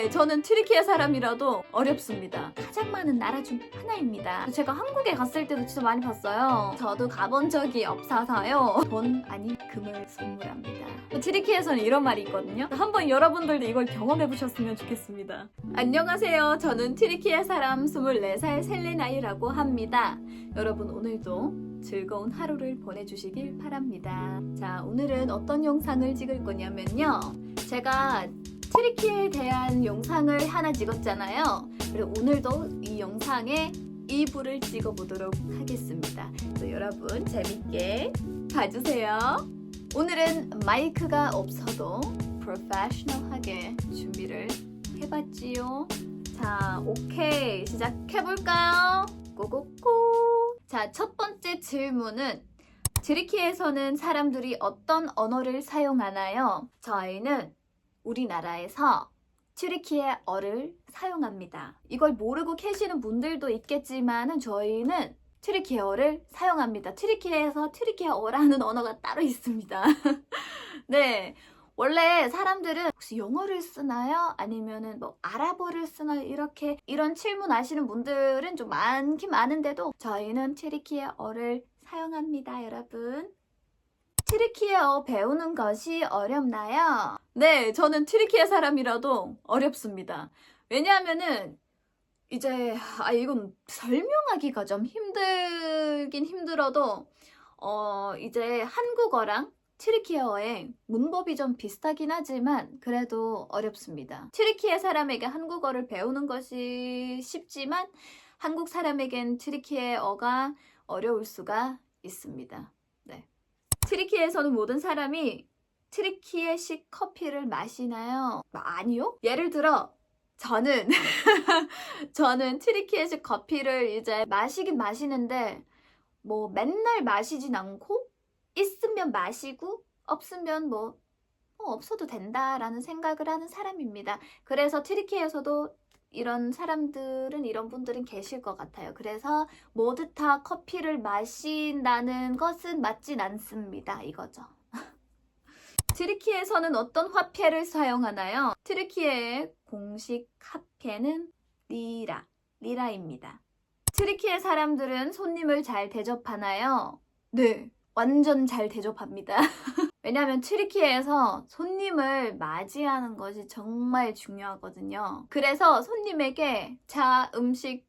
네, 저는 튀르키예 사람이라도 어렵습니다. 가장 많은 나라 중 하나입니다. 제가 한국에 갔을 때도 진짜 많이 봤어요. 저도 가본 적이 없어서요. 돈 아닌 금을 선물합니다. 튀르키예에서는 이런 말이 있거든요. 한번 여러분들도 이걸 경험해 보셨으면 좋겠습니다. 안녕하세요. 저는 튀르키예 사람 24살 셀레나이라고 합니다. 여러분 오늘도 즐거운 하루를 보내주시길 바랍니다. 자, 오늘은 어떤 영상을 찍을 거냐면요. 제가 트리키에 대한 영상을 하나 찍었잖아요. 그리고 오늘도 이 영상에 2부를 찍어보도록 하겠습니다. 또 여러분 재밌게 봐주세요. 오늘은 마이크가 없어도 프로페셔널하게 준비를 해봤지요. 자, 오케이. 시작해볼까요? 고고고. 자, 첫 번째 질문은 트리키에서는 사람들이 어떤 언어를 사용하나요? 저희는 우리나라에서 튀르키예 어를 사용합니다. 이걸 모르고 계시는 분들도 있겠지만은 저희는 튀르키예어를 사용합니다. 튀르키예에서 튀르키예어라는 언어가 따로 있습니다. 네. 원래 사람들은 혹시 영어를 쓰나요? 아니면은 뭐 아랍어를 쓰나요? 이렇게 이런 질문 하시는 분들은 좀 많긴 많은데도 저희는 튀르키예어를 사용합니다, 여러분. 튀르키예어 배우는 것이 어렵나요? 네, 저는 튀르키예 사람이라도 어렵습니다. 왜냐하면은 이제 아 이건 설명하기가 좀 힘들긴 힘들어도 어 이제 한국어랑 튀르키예어의 문법이 좀 비슷하긴 하지만 그래도 어렵습니다. 튀르키예 사람에게 한국어를 배우는 것이 쉽지만 한국 사람에겐 튀르키예어가 어려울 수가 있습니다. 네. 트리키에서는 모든 사람이 트리키예식 커피를 마시나요? 아니요. 예를 들어 저는 저는 트리키예식 커피를 이제 마시긴 마시는데 뭐 맨날 마시진 않고 있으면 마시고 없으면 뭐 어, 없어도 된다라는 생각을 하는 사람입니다. 그래서 트리키에서도 이런 사람들은 이런 분들은 계실 것 같아요. 그래서 모두 다 커피를 마신다는 것은 맞진 않습니다. 이거죠. 트리키에서는 어떤 화폐를 사용하나요? 트리키의 공식 화폐는 리라, 리라입니다. 트리키의 사람들은 손님을 잘 대접하나요? 네, 완전 잘 대접합니다. 왜냐하면 트리키에서 손님을 맞이하는 것이 정말 중요하거든요. 그래서 손님에게 차, 음식,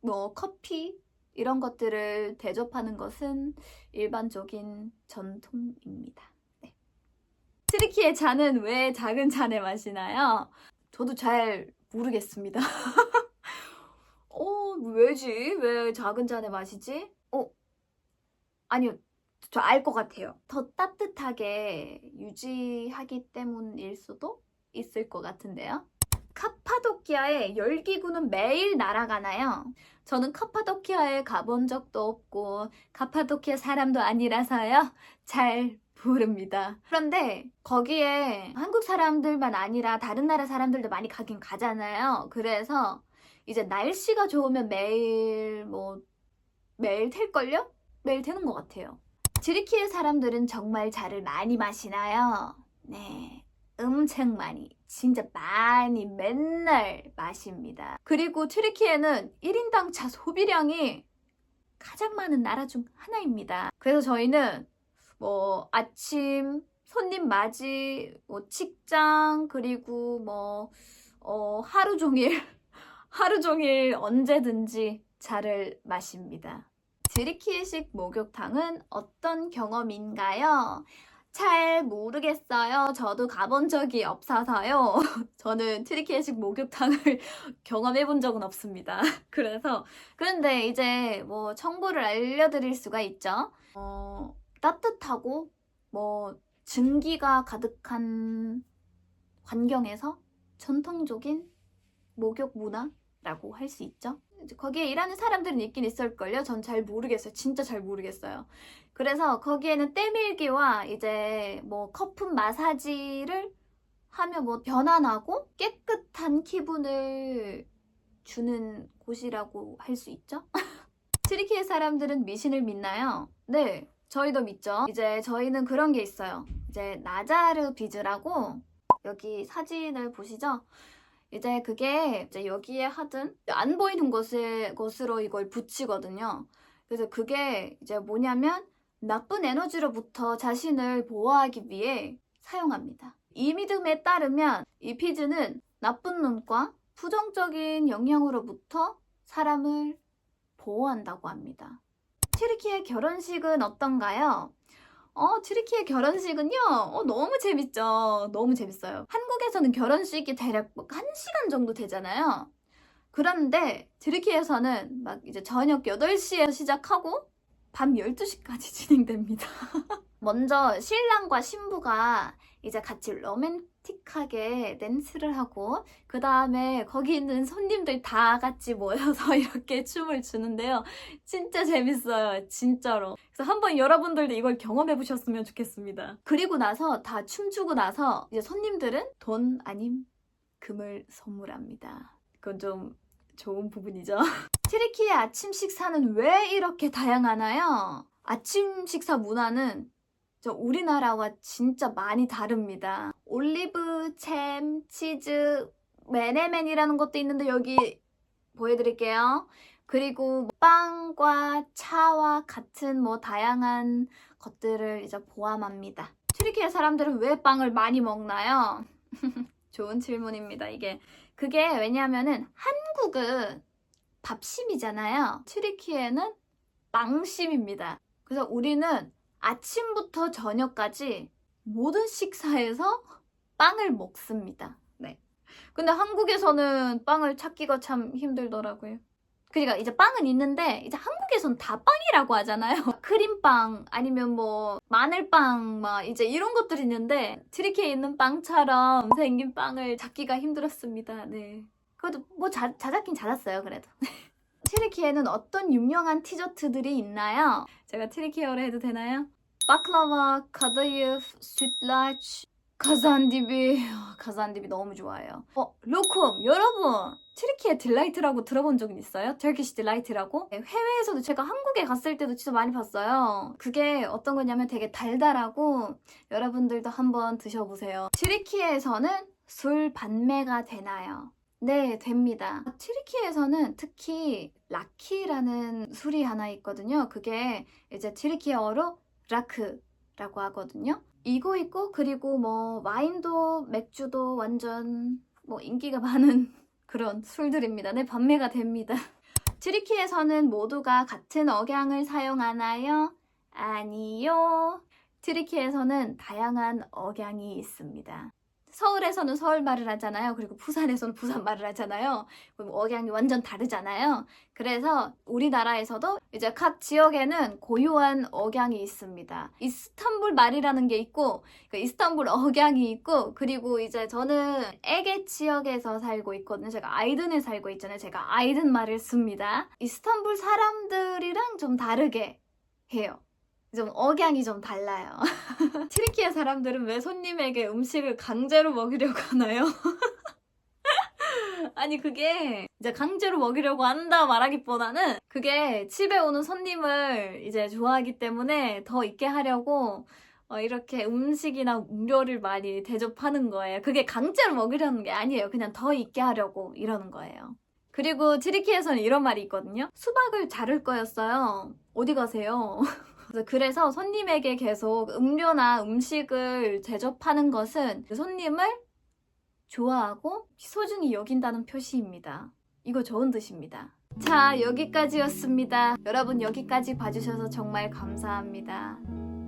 뭐 커피 이런 것들을 대접하는 것은 일반적인 전통입니다. 네. 트리키의 차는 왜 작은 잔에 마시나요? 저도 잘 모르겠습니다. 어, 왜지? 왜 작은 잔에 마시지? 어, 아니요. 저 알 것 같아요. 더 따뜻하게 유지하기 때문일 수도 있을 것 같은데요. 카파도키아의 열기구는 매일 날아가나요? 저는 카파도키아에 가본 적도 없고 카파도키아 사람도 아니라서요. 잘 모릅니다. 그런데 거기에 한국 사람들만 아니라 다른 나라 사람들도 많이 가긴 가잖아요. 그래서 이제 날씨가 좋으면 매일 뭐 매일 텔걸요? 매일 되는 것 같아요. 트리키의 사람들은 정말 차를 많이 마시나요? 네, 엄청 많이, 진짜 많이 맨날 마십니다. 그리고 트리키에는 1인당 차 소비량이 가장 많은 나라 중 하나입니다. 그래서 저희는 뭐 아침 손님 맞이, 뭐 직장, 그리고 뭐 어, 하루 종일 하루 종일 언제든지 차를 마십니다. 드리키식 목욕탕은 어떤 경험인가요? 잘 모르겠어요. 저도 가본 적이 없어서요. 저는 트리키식 목욕탕을 경험해 본 적은 없습니다. 그래서 그런데 이제 뭐 정보를 알려드릴 수가 있죠. 어, 따뜻하고 뭐 증기가 가득한 환경에서 전통적인 목욕 문화라고 할 수 있죠. 거기에 일하는 사람들은 있긴 있을걸요. 전 잘 모르겠어요. 진짜 잘 모르겠어요. 그래서 거기에는 때밀기와 이제 뭐 거품 마사지를 하면 뭐 변환하고 깨끗한 기분을 주는 곳이라고 할 수 있죠. 트리키의 사람들은 미신을 믿나요? 네, 저희도 믿죠. 이제 저희는 그런 게 있어요. 이제 나자르 비즈라고 여기 사진을 보시죠? 이제 그게 이제 여기에 하든 안 보이는 곳에 곳으로 이걸 붙이거든요. 그래서 그게 이제 뭐냐면 나쁜 에너지로부터 자신을 보호하기 위해 사용합니다. 이 믿음에 따르면 이 피즈는 나쁜 눈과 부정적인 영향으로부터 사람을 보호한다고 합니다. 트리키의 결혼식은 어떤가요? 어, 트리키의 결혼식은요, 어, 너무 재밌죠. 너무 재밌어요. 한국에서는 결혼식이 대략 뭐 1시간 정도 되잖아요. 그런데 트리키에서는 막 이제 저녁 8시에 시작하고 밤 12시까지 진행됩니다. 먼저 신랑과 신부가 이제 같이 로맨틱하게 댄스를 하고 그 다음에 거기 있는 손님들 다 같이 모여서 이렇게 춤을 추는데요. 진짜 재밌어요. 진짜로. 그래서 한번 여러분들도 이걸 경험해 보셨으면 좋겠습니다. 그리고 나서 다 춤추고 나서 이제 손님들은 돈 아님 금을 선물합니다. 그건 좀 좋은 부분이죠. 트리키의 아침 식사는 왜 이렇게 다양하나요? 아침 식사 문화는 저 우리나라와 진짜 많이 다릅니다. 올리브, 잼, 치즈, 메네멘이라는 것도 있는데 여기 보여드릴게요. 그리고 빵과 차와 같은 뭐 다양한 것들을 이제 포함합니다. 튀르키예 사람들은 왜 빵을 많이 먹나요? 좋은 질문입니다. 이게 그게 왜냐하면은 한국은 밥심이잖아요. 튀르키예는 빵심입니다. 그래서 우리는 아침부터 저녁까지 모든 식사에서 빵을 먹습니다. 네. 근데 한국에서는 빵을 찾기가 참 힘들더라고요. 그러니까 이제 빵은 있는데 이제 한국에선 다 빵이라고 하잖아요. 크림빵 아니면 뭐 마늘빵 막 이제 이런 것들이 있는데 트리키에 있는 빵처럼 생긴 빵을 찾기가 힘들었습니다. 네. 그래도 뭐 자, 찾았긴 찾았어요. 그래도. 트리키에는 어떤 유명한 디저트들이 있나요? 제가 트리키어로 해도 되나요? 바클라와, 카다이프, 스윗라치, 가잔디비. 가잔디비 너무 좋아해요. 어, 로콤 여러분 트리키의 딜라이트라고 들어본 적은 있어요? 터키시 딜라이트라고? 네, 해외에서도 제가 한국에 갔을 때도 진짜 많이 봤어요. 그게 어떤 거냐면 되게 달달하고 여러분들도 한번 드셔보세요. 트리키에서는 술 판매가 되나요? 네, 됩니다. 트리키에서는 특히 라키라는 술이 하나 있거든요. 그게 이제 트리키어로 라크라고 하거든요. 이거 있고 그리고 뭐 와인도 맥주도 완전 뭐 인기가 많은 그런 술들입니다. 네, 판매가 됩니다. 트리키에서는 모두가 같은 억양을 사용하나요? 아니요. 트리키에서는 다양한 억양이 있습니다. 서울에서는 서울 말을 하잖아요. 그리고 부산에서는 부산 말을 하잖아요. 억양이 완전 다르잖아요. 그래서 우리나라에서도 이제 각 지역에는 고유한 억양이 있습니다. 이스탄불 말이라는 게 있고, 그 이스탄불 억양이 있고, 그리고 이제 저는 에게 지역에서 살고 있거든요. 제가 아이든에 살고 있잖아요. 제가 아이든 말을 씁니다. 이스탄불 사람들이랑 좀 다르게 해요. 좀 억양이 좀 달라요. 트리키의 사람들은 왜 손님에게 음식을 강제로 먹이려고 하나요? 아니 그게 이제 강제로 먹이려고 한다 말하기보다는 그게 집에 오는 손님을 이제 좋아하기 때문에 더 있게 하려고 어, 이렇게 음식이나 음료를 많이 대접하는 거예요. 그게 강제로 먹이려는 게 아니에요. 그냥 더 있게 하려고 이러는 거예요. 그리고 트리키에서는 이런 말이 있거든요. 수박을 자를 거였어요. 어디 가세요? 그래서- 손님에게 계속 음료나 음식을 대접하는 것은 그 손님을 좋아하고 소중히 여긴다는 표시입니다. 이거 좋은 뜻입니다. 자, 여기까지였습니다. 여러분 여기까지 봐주셔서 정말 감사합니다.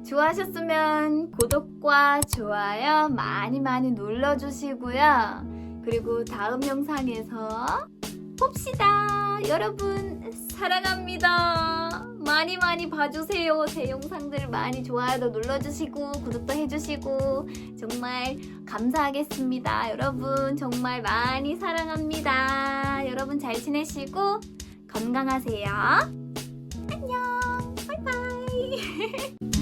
좋아하셨으면 구독과 좋아요 많이 많이 눌러주시고요. 그리고 다음 영상에서 봅시다. 여러분 사랑합니다. 많이 많이 봐주세요. 제 영상들 많이 좋아요도 눌러주시고 구독도 해주시고 정말 감사하겠습니다. 여러분 정말 많이 사랑합니다. 여러분 잘 지내시고 건강하세요. 안녕. 바이바이.